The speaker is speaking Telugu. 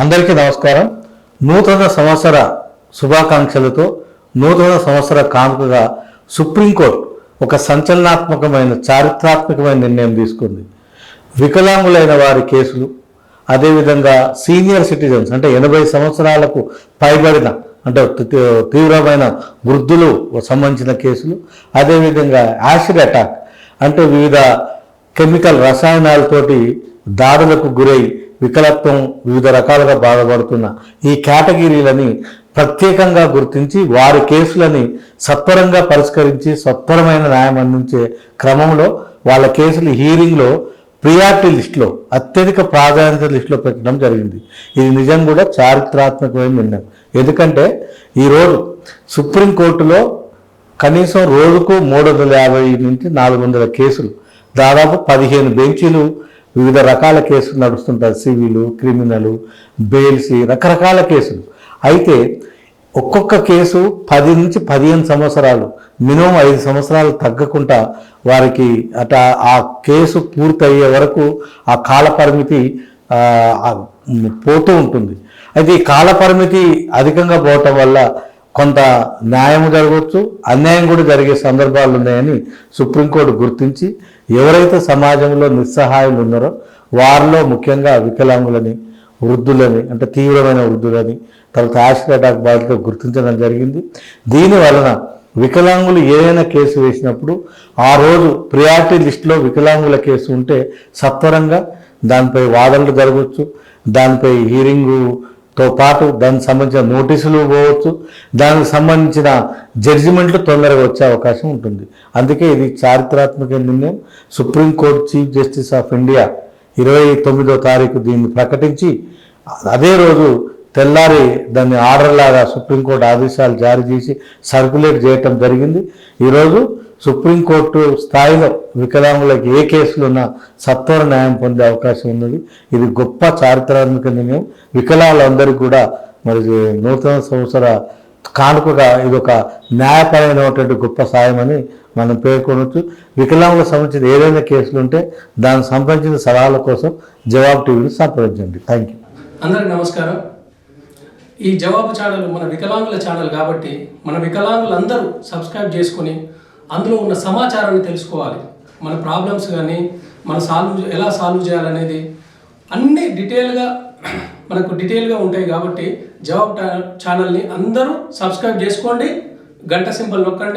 అందరికీ నమస్కారం. నూతన సంవత్సర శుభాకాంక్షలతో నూతన సంవత్సర కానుకగా సుప్రీంకోర్టు ఒక సంచలనాత్మకమైన చారిత్రాత్మకమైన నిర్ణయం తీసుకుంది. వికలాంగులైన వారి కేసులు అదేవిధంగా సీనియర్ సిటిజన్స్ అంటే ఎనభై సంవత్సరాలకు పైబడిన అంటే తీవ్రమైన వృద్ధులు సంబంధించిన కేసులు అదేవిధంగా యాసిడ్ అటాక్ అంటే వివిధ కెమికల్ రసాయనాలతోటి దాడులకు గురై వికలత్వం వివిధ రకాలుగా బాధపడుతున్న ఈ కేటగిరీలని ప్రత్యేకంగా గుర్తించి వారి కేసులని సత్వరంగా పరిష్కరించి సత్వరమైన న్యాయం అందించే క్రమంలో వాళ్ళ కేసులు హీరింగ్లో ప్రియారిటీ లిస్టులో అత్యధిక ప్రాధాన్యత లిస్టులో పెట్టడం జరిగింది. ఇది నిజం కూడా చారిత్రాత్మకమైన నిర్ణయం. ఎందుకంటే ఈరోజు సుప్రీంకోర్టులో కనీసం రోజుకు మూడు వందల యాభై నుంచి నాలుగు వందల కేసులు దాదాపు పదిహేను బెంచీలు వివిధ రకాల కేసులు నడుస్తుంటారు సివిలు క్రిమినల్ బెయిల్స్ రకరకాల కేసులు. అయితే ఒక్కొక్క కేసు పది నుంచి పదిహేను సంవత్సరాలు మినిమం ఐదు సంవత్సరాలు తగ్గకుండా వారికి అట ఆ కేసు పూర్తయ్యే వరకు ఆ కాల పరిమితి పోతూ ఉంటుంది. అయితే ఈ కాల పరిమితి అధికంగా పోవటం వల్ల కొంత న్యాయం జరగవచ్చు అన్యాయం కూడా జరిగే సందర్భాలు ఉన్నాయని సుప్రీంకోర్టు గుర్తించి ఎవరైతే సమాజంలో నిస్సహాయులు ఉన్నారో వారిలో ముఖ్యంగా వికలాంగులని వృద్ధులని అంటే తీవ్రమైన వృద్ధులని తర్వాత యాసిడ్ అటాక్ బాధితులు గుర్తించడం జరిగింది. దీని వలన వికలాంగులు ఏదైనా కేసు వేసినప్పుడు ఆ రోజు ప్రియారిటీ లిస్టులో వికలాంగుల కేసు ఉంటే సత్వరంగా దానిపై వాదనలు జరగవచ్చు దానిపై హీరింగు తో పాటు దానికి సంబంధించిన నోటీసులు పోవచ్చు. దానికి సంబంధించిన జడ్జిమెంట్లు తొందరగా వచ్చే అవకాశం ఉంటుంది. అందుకే ఇది చారిత్రాత్మక నిర్ణయం. Supreme court chief justice of India ఇరవై తొమ్మిదో తారీఖు దీన్ని ప్రకటించి అదే రోజు తెల్లారి దాన్ని ఆర్డర్ లాగా సుప్రీంకోర్టు ఆదేశాలు జారీ చేసి సర్క్యులేట్ చేయటం జరిగింది. ఈరోజు సుప్రీంకోర్టు స్థాయిలో వికలాంగులకు ఏ కేసులున్నా సత్వర న్యాయం పొందే అవకాశం ఉన్నది. ఇది గొప్ప చారిత్రాత్మక నిర్ణయం. వికలాంగులందరికీ కూడా మరి నూతన సంవత్సర కానుకగా ఇది ఒక న్యాయపరమైనటువంటి గొప్ప సాయం అని మనం పేర్కొనవచ్చు వికలాంగులకు సంబంధించిన ఏదైనా కేసులు ఉంటే దానికి సంబంధించిన సలహాల కోసం జవాబు టీవీని సంప్రదించండి. థ్యాంక్ యూ అందరికి నమస్కారం. ఈ జవాబు ఛానల్ మన వికలాంగుల ఛానల్ కాబట్టి మన వికలాంగులందరూ సబ్స్క్రైబ్ చేసుకుని అందులో ఉన్న సమాచారాన్ని తెలుసుకోవాలి. మన ప్రాబ్లమ్స్ కానీ మన సాల్వ్ ఎలా సాల్వ్ చేయాలనేది అన్ని డీటెయిల్గా మనకు డీటెయిల్గా ఉంటాయి కాబట్టి జవాబ్ ఛానల్ని అందరూ సబ్స్క్రైబ్ చేసుకోండి. గంట సింబల్ నొక్కండి.